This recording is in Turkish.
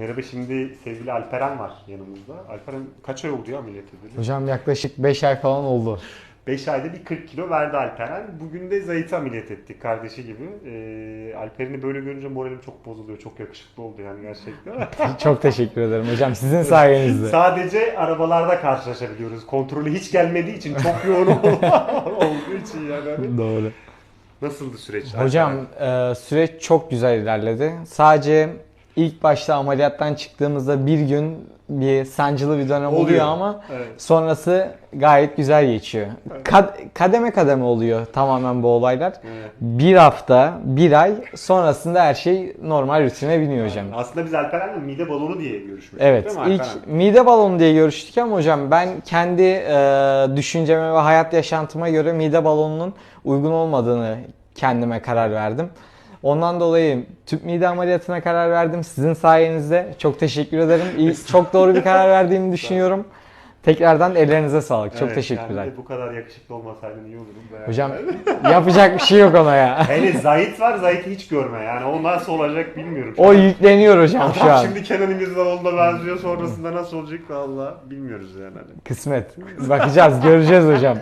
Merhaba şimdi sevgili Alperen var yanımızda. Alperen kaç ay oldu ya ameliyat edildi? Hocam yaklaşık 5 ay falan oldu. 5 ayda bir 40 kilo verdi Alperen. Bugün de Zahit'i ameliyat ettik kardeşi gibi. Ee, Alperen'i böyle görünce moralim çok bozuluyor. Çok yakışıklı oldu yani gerçekten. Çok teşekkür ederim hocam sizin sayenizde. Sadece arabalarda karşılaşabiliyoruz. Kontrolü hiç gelmediği için çok yoğun olduğu için yani. Doğru. Nasıldı süreç? Hocam e, süreç çok güzel ilerledi. Sadece ilk başta ameliyattan çıktığımızda bir gün bir sancılı bir dönem oluyor, Oluyor. ama Evet. sonrası gayet güzel geçiyor. Kad- kademe kademe oluyor tamamen bu olaylar. Evet. Bir hafta, bir ay sonrasında her şey normal rutine biniyor hocam. Aslında biz Alperen'le mide balonu diye görüşmüştük Evet, değil mi ilk mide balonu diye görüştük ama hocam ben kendi e, düşünceme ve hayat yaşantıma göre mide balonunun uygun olmadığını kendime karar verdim. Ondan dolayı tüp mide ameliyatına karar verdim. Sizin sayenizde çok teşekkür ederim. İyi, çok doğru bir karar verdiğimi düşünüyorum. Tekrardan ellerinize sağlık. Çok Evet, teşekkürler. Yani de bu kadar yakışıklı olmasaydın iyi olurdu. be. Hocam yapacak bir şey yok ona ya. Hele Zahit var, Zahit'i hiç görme yani. O nasıl olacak bilmiyorum. O yükleniyor hocam şu Adam an. şimdi Kenan İmirzalıoğlu'na benziyor. Sonrasında nasıl olacak valla bilmiyoruz yani. Hani. Kısmet. Bakacağız, göreceğiz hocam.